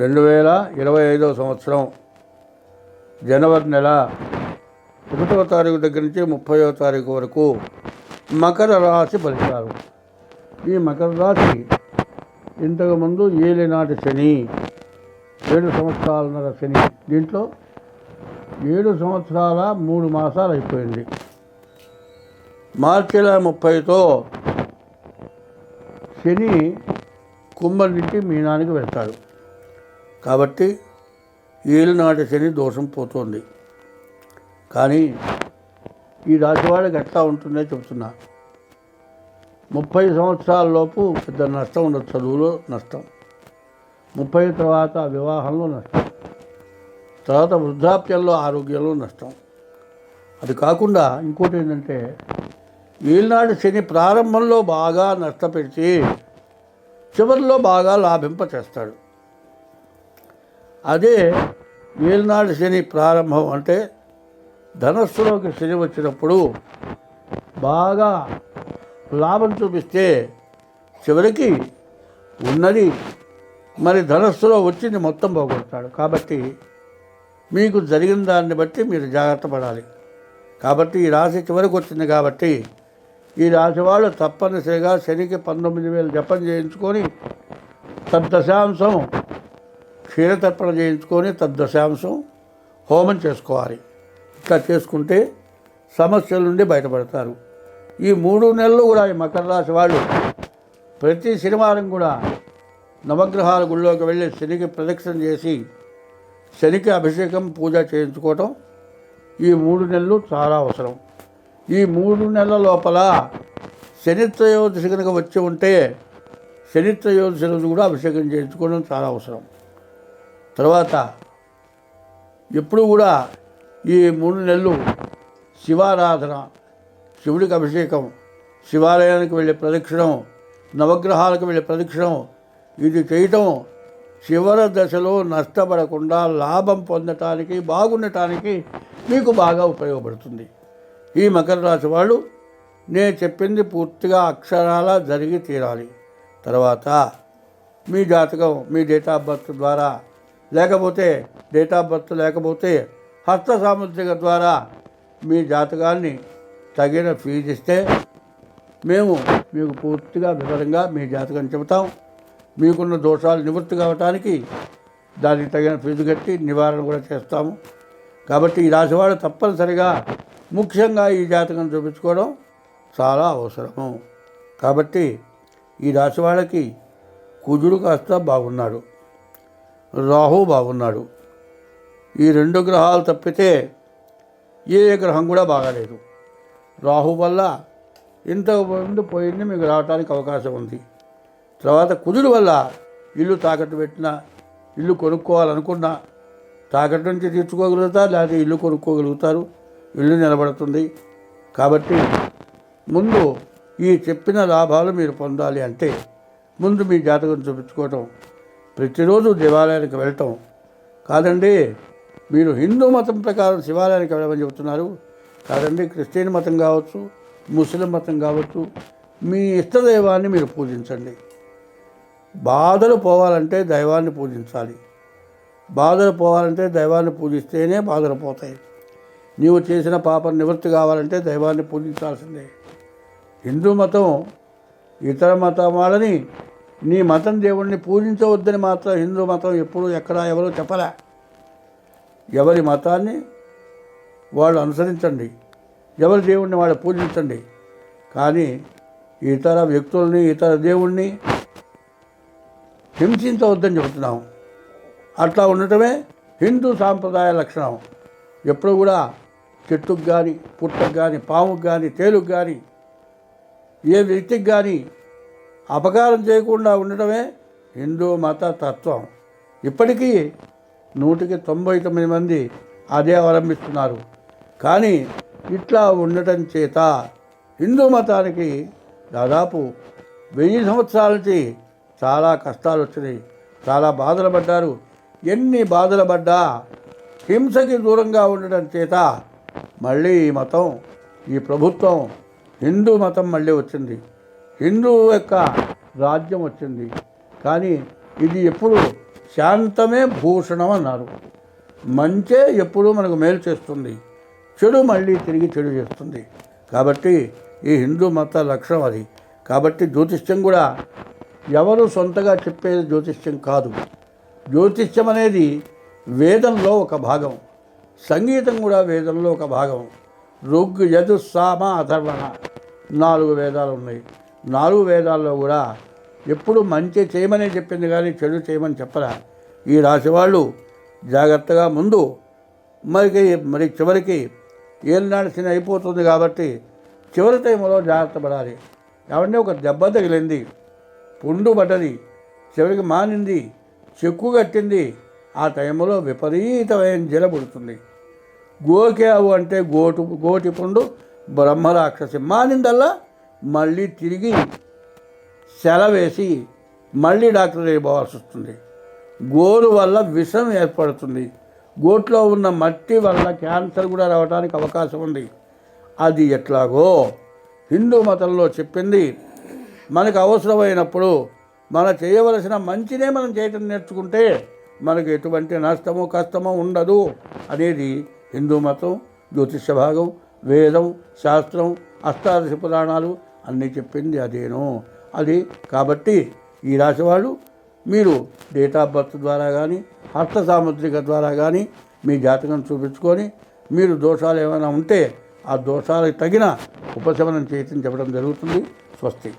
రెండు వేల ఇరవై ఐదవ సంవత్సరం జనవరి నెల ఒకటవ తారీఖు దగ్గర నుంచి ముప్పైవ తారీఖు వరకు మకర రాశి ఫలితాలు. ఈ మకర రాశి ఇంతకుముందు ఏలినాటి శని ఏడు సంవత్సరాలన్నర శని. దీంట్లో ఏడు సంవత్సరాల మూడు మాసాలు అయిపోయింది. మార్చి నెల ముప్పైతో శని కుంభం నుంచి మీనానికి వెళ్తాడు. కాబట్టి ఏలినాటి శని దోషం పోతుంది. కానీ ఈ రాశివాడికి ఎట్లా ఉంటుందో చెప్తున్నా. ముప్పై సంవత్సరాల లోపు పెద్ద నష్టం ఉండదు చదువులో నష్టం. ముప్పై తర్వాత వివాహంలో నష్టం. తర్వాత వృద్ధాప్యంలో ఆరోగ్యంలో నష్టం. అది కాకుండా ఇంకోటి ఏంటంటే ఈనాడు శని ప్రారంభంలో బాగా నష్టపెట్టి చివరిలో బాగా లాభింప చేస్తాడు అదే ఏలినాడు శని ప్రారంభం అంటే ధనస్సులోకి శని వచ్చినప్పుడు బాగా లాభం చూపిస్తే చివరికి ఉన్నది మరి ధనస్సులో వచ్చింది మొత్తం పోగొడతాడు. కాబట్టి మీకు జరిగిన దాన్ని బట్టి మీరు జాగ్రత్త పడాలి. కాబట్టి ఈ రాశి చివరికి వచ్చింది కాబట్టి ఈ రాశి వాళ్ళు తప్పనిసరిగా శనికి పంతొమ్మిది వేలు జపం చేయించుకొని తద్దశాంశం క్షీరతర్పణ చేయించుకొని తద్దశాంశం హోమం చేసుకోవాలి. ఇట్లా చేసుకుంటే సమస్యల నుండి బయటపడతారు. ఈ మూడు నెలలు కూడా ఈ మకర రాశి వాళ్ళు ప్రతి శనివారం కూడా నవగ్రహాల గుళ్ళోకి వెళ్ళి శనికి ప్రదక్షిణ చేసి శనికి అభిషేకం పూజ చేయించుకోవటం ఈ మూడు నెలలు చాలా అవసరం. ఈ మూడు నెలల లోపల శనిత్రయోదశి కనుక వచ్చి ఉంటే శనిత్రయోదశి రోజు కూడా అభిషేకం చేయించుకోవడం చాలా అవసరం. తర్వాత ఎప్పుడు కూడా ఈ మూడు నెలలు శివారాధన శివుడికి అభిషేకం శివాలయానికి వెళ్ళే ప్రదక్షిణం నవగ్రహాలకు వెళ్ళే ప్రదక్షిణం ఇది చేయటం చివరి దశలో నష్టపడకుండా లాభం పొందటానికి బాగుండటానికి మీకు బాగా ఉపయోగపడుతుంది. ఈ మకర రాశి వాళ్ళు నేను చెప్పింది పూర్తిగా అక్షరాల జరిగి తీరాలి. తర్వాత మీ జాతకం మీ డేట్ ఆఫ్ బర్త్ ద్వారా లేకపోతే డేట్ ఆఫ్ బర్త్ లేకపోతే హస్త సాముద్రిక ద్వారా మీ జాతకాన్ని తగిన ఫీజు ఇస్తే మేము మీకు పూర్తిగా వివరంగా మీ జాతకం చెబుతాం. మీకున్న దోషాలు నివృత్తి కావటానికి దానికి తగిన ఫీజు కట్టి నివారణ కూడా చేస్తాము. కాబట్టి ఈ రాశివాడు తప్పనిసరిగా ముఖ్యంగా ఈ జాతకం చూపించుకోవడం చాలా అవసరము. కాబట్టి ఈ రాశి వాళ్ళకి కుజుడు కాస్త బాగున్నాడు. రాహు బాగున్నాడు. ఈ రెండు గ్రహాలు తప్పితే ఏ గ్రహం కూడా బాగాలేదు. రాహు వల్ల ఇంత ముందు పోయింది మీకు రావడానికి అవకాశం ఉంది. తర్వాత కుజుడు వల్ల ఇల్లు తాకట్టు పెట్టినా ఇల్లు కొనుక్కోవాలనుకున్నా తాకట్టు నుంచి తీర్చుకోగలుగుతారు లేకపోతే ఇల్లు కొనుక్కోగలుగుతారు ఇల్లు నిలబడుతుంది. కాబట్టి ముందు ఈ చెప్పిన లాభాలు మీరు పొందాలి అంటే ముందు మీ జాతకం చూపించుకోవటం ప్రతిరోజు దేవాలయానికి వెళ్ళటం కాదండి. మీరు హిందూ మతం ప్రకారం శివాలయానికి వెళ్ళమని చెబుతున్నారు. కాదండి క్రిస్టియన్ మతం కావచ్చు ముస్లిం మతం కావచ్చు మీ ఇష్టదైవాన్ని మీరు పూజించండి. బాధలు పోవాలంటే దైవాన్ని పూజించాలి. బాధలు పోవాలంటే దైవాన్ని పూజిస్తేనే బాధలు పోతాయి. నీవు చేసిన పాపం నివృత్తి కావాలంటే దైవాన్ని పూజించాల్సిందే. హిందూ మతం ఇతర మతం వాళ్ళని నీ మతం దేవుణ్ణి పూజించవద్దని మాత్రం హిందూ మతం ఎప్పుడు ఎక్కడ ఎవరో చెప్పలే. ఎవరి మతాన్ని వాళ్ళు అనుసరించండి. ఎవరి దేవుణ్ణి వాళ్ళు పూజించండి. కానీ ఇతర వ్యక్తుల్ని ఇతర దేవుణ్ణి హింసించవద్దని చెబుతున్నాం. అట్లా ఉండటమే హిందూ సాంప్రదాయ లక్షణం. ఎప్పుడు కూడా చెట్టుకు కానీ పుట్టకు కానీ పాముకు కానీ తేలుకు కానీ ఏ వ్యక్తికి కానీ అపకారం చేయకుండా ఉండటమే హిందూ మత తత్వం. ఇప్పటికీ నూటికి తొంభై తొమ్మిది మంది అదే అవలంబిస్తున్నారు. కానీ ఇట్లా ఉండటం చేత హిందూ మతానికి దాదాపు వెయ్యి సంవత్సరాల నుంచి చాలా కష్టాలు వచ్చినాయి. చాలా బాధలు పడ్డారు. ఎన్ని బాధలు పడ్డా హింసకి దూరంగా ఉండటం చేత మళ్ళీ ఈ మతం ఈ ప్రభుత్వం హిందూ మతం మళ్ళీ వచ్చింది. హిందూ యొక్క రాజ్యం వచ్చింది. కానీ ఇది ఎప్పుడు శాంతమే భూషణం అన్నారు. మంచే ఎప్పుడూ మనకు మేలు చేస్తుంది. చెడు మళ్ళీ తిరిగి చెడు చేస్తుంది. కాబట్టి ఈ హిందూ మత లక్ష్యం అది. కాబట్టి జ్యోతిష్యం కూడా ఎవరు సొంతగా చెప్పేది జ్యోతిష్యం కాదు. జ్యోతిష్యం అనేది వేదంలో ఒక భాగం. సంగీతం కూడా వేదంలో ఒక భాగం. ఋగ్ యజు సామ అధర్వణ. నాలుగు వేదాలు ఉన్నాయి. నాలుగు వేదాల్లో కూడా ఎప్పుడు మంచి చేయమనే చెప్పింది కానీ చెడు చేయమని చెప్పరా. ఈ రాశి వాళ్ళు జాగ్రత్తగా ముందు మరి మరి చివరికి ఏలినాడు శని అయిపోతుంది కాబట్టి చివరి టైంలో జాగ్రత్త పడాలి. ఎవరిని ఒక దెబ్బ తగిలింది పుండు పడ్డది చివరికి మానింది చెక్కు కట్టింది ఆ టైంలో విపరీతమైన జల పుడుతుంది. గోకేవు అంటే గోటు గోటి పుండు బ్రహ్మరాక్షసి. మానిందల్లా మళ్ళీ తిరిగి సెలవేసి మళ్ళీ డాక్టర్ దగ్గరికి పోవాల్సి వస్తుంది. గోరు వల్ల విషం ఏర్పడుతుంది. గోట్లో ఉన్న మట్టి వల్ల క్యాన్సర్ కూడా రావడానికి అవకాశం ఉంది. అది ఎట్లాగో హిందూ మతంలో చెప్పింది. మనకు అవసరమైనప్పుడు మన చేయవలసిన మంచినే మనం చేయటం నేర్చుకుంటే మనకు ఎటువంటి నష్టము కష్టము ఉండదు అనేది హిందూ మతం జ్యోతిష్య భాగం వేదం శాస్త్రం అష్టాదశ పురాణాలు అన్నీ చెప్పింది అదేను. అది కాబట్టి ఈ రాశి వాళ్ళు మీరు డేట్ ఆఫ్ బర్త్ ద్వారా కానీ హస్త సాముద్రిక ద్వారా కానీ మీ జాతకం చూపించుకొని మీరు దోషాలు ఏమైనా ఉంటే ఆ దోషాలకు తగిన ఉపశమనం చేయించడం చెప్పడం జరుగుతుంది. స్వస్తి.